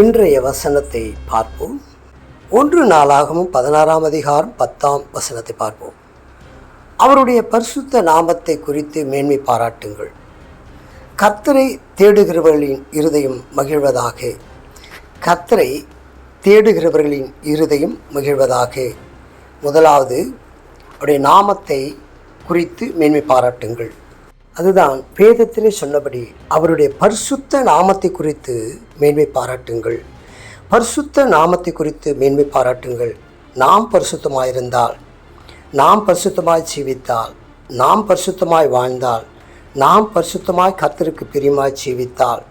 இன்றைய வசனத்தை பார்ப்போம். ஒன்று நாளாகவும் பதினாறாம் அதிகாரம் பத்தாம் வசனத்தை பார்ப்போம். அவருடைய பரிசுத்த நாமத்தை குறித்து மேன்மை பாராட்டுங்கள். கத்தரை தேடுகிறவர்களின் இருதயம் மகிழ்வதாக. கத்தரை தேடுகிறவர்களின் இருதயம் மகிழ்வதாக. முதலாவது அவருடைய நாமத்தை குறித்து மேன்மை பாராட்டுங்கள். அதுதான் வேதத்திலே சொன்னபடி அவருடைய பரிசுத்த நாமத்தை குறித்து மேன்மை பாராட்டுங்கள். பரிசுத்த நாமத்தை குறித்து மேன்மை பாராட்டுங்கள். நாம் பரிசுத்தமாயிருந்தால் நாம் பரிசுத்தமாய் ஜீவித்தால் நாம் பரிசுத்தமாய் வாழ்ந்தால் நாம் பரிசுத்தமாய் கர்த்தருக்கு பிரியமாய் ஜீவித்தால்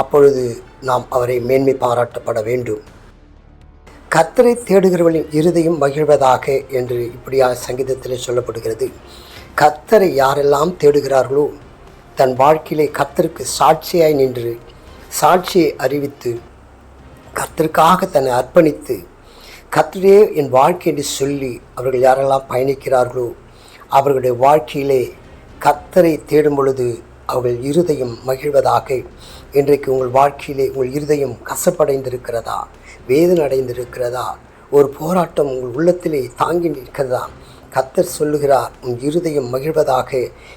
அப்பொழுது நாம் அவரை மேன்மை பாராட்டப்பட வேண்டும். கத்தரை தேடுகிறவர்களின் இருதையும் மகிழ்வதாக என்று இப்படியாக சங்கீதத்தில் சொல்லப்படுகிறது. கத்தரை யாரெல்லாம் தேடுகிறார்களோ தன் வாழ்க்கையிலே கத்தருக்கு சாட்சியாய் நின்று சாட்சியை அறிவித்து கத்தருக்காக தன்னை அர்ப்பணித்து கத்தரே என் வாழ்க்கை என்று சொல்லி அவர்கள் யாரெல்லாம் பயணிக்கிறார்களோ அவர்களுடைய வாழ்க்கையிலே கத்தரை தேடும் பொழுது அவர்கள் இருதயம் மகிழ்வதாக இன்றைக்கு உங்கள் வாழ்க்கையிலே உங்கள் இருதயம் கசப்படைந்திருக்கிறதா வேதனை அடைந்திருக்கிறதா ஒரு போராட்டம் உங்கள் உள்ளத்திலே தாங்கி நிற்கிறதா கத்தர் சொல்லுகிறார் உன் இருதயம் மகிழ்வதாக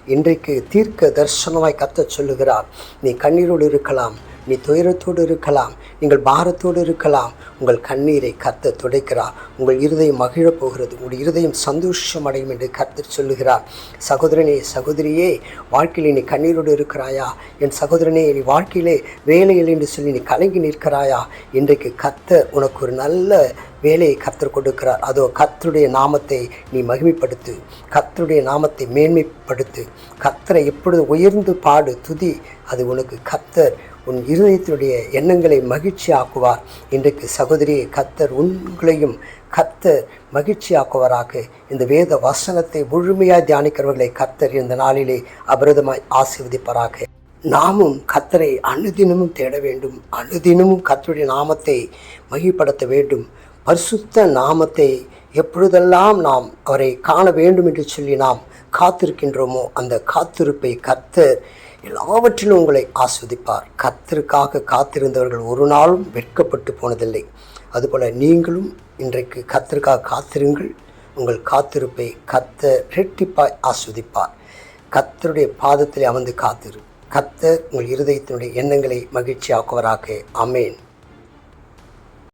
இன்றைக்கு தீர்க்க தரிசனமாய் கத்தர் சொல்லுகிறார். நீ கண்ணீரோடு இருக்கலாம் நீ துயரத்தோடு இருக்கலாம் நீங்கள் பாரத்தோடு இருக்கலாம். உங்கள் கண்ணீரை கத்த துடைக்கிறார். உங்கள் இருதயம் மகிழப் போகிறது உங்கள் இருதயம் சந்தோஷம் அடையும் என்று கத்தர் சொல்லுகிறார். சகோதரனே சகோதரியே வாழ்க்கையில் நீ கண்ணீரோடு இருக்கிறாயா? என் சகோதரனே நீ வாழ்க்கையிலே வேலையில் என்று சொல்லி நீ கலங்கி நிற்கிறாயா? இன்றைக்கு கத்தர் உனக்கு ஒரு நல்ல வேலையை கத்தர் கொடுக்கிறார். அதோ கத்தருடைய நாமத்தை நீ மகிமைப்படுத்து. கத்தருடைய நாமத்தை மேன்மைப்படுத்து. கத்தரை எப்பொழுது உயர்ந்து பாடு. துதி அது உனக்கு கத்தர் உன் இருதயத்தினுடைய எண்ணங்களை மகிழ்ச்சி ஆக்குவார் இன்றைக்கு சகோதரியை கத்தர் உங்களையும் கத்தர் மகிழ்ச்சி ஆக்குவராக இந்த வேத வசனத்தை முழுமையாக தியானிக்கிறவர்களை கத்தர் இந்த நாளிலே அபரதமாய் ஆசீர்வதிப்பாராக. நாமும் கத்தரை அனுதினமும் தேட வேண்டும். அனுதினமும் கத்தருடைய நாமத்தை மகிழ்படுத்த வேண்டும். பரிசுத்த நாமத்தை எப்பொழுதெல்லாம் நாம் அவரை காண வேண்டும் என்று சொல்லி நாம் காத்திருக்கின்றோமோ? அந்த காத்திருப்பை கத்தர் எல்லாவற்றிலும் உங்களை ஆஸ்வதிப்பார். கத்தருக்காக காத்திருந்தவர்கள் ஒரு நாளும் வெட்கப்பட்டு போனதில்லை. அதுபோல் நீங்களும் இன்றைக்கு கத்தருக்காக காத்திருங்கள். உங்கள் காத்திருப்பை கத்தர் ரெட்டிப்பாய் ஆஸ்வதிப்பார். கத்தருடைய பாதத்தில் அமர்ந்து காத்திரு. கத்தர் உங்கள் இருதயத்தினுடைய எண்ணங்களை மகிழ்ச்சியாக்குவராக. அமேன்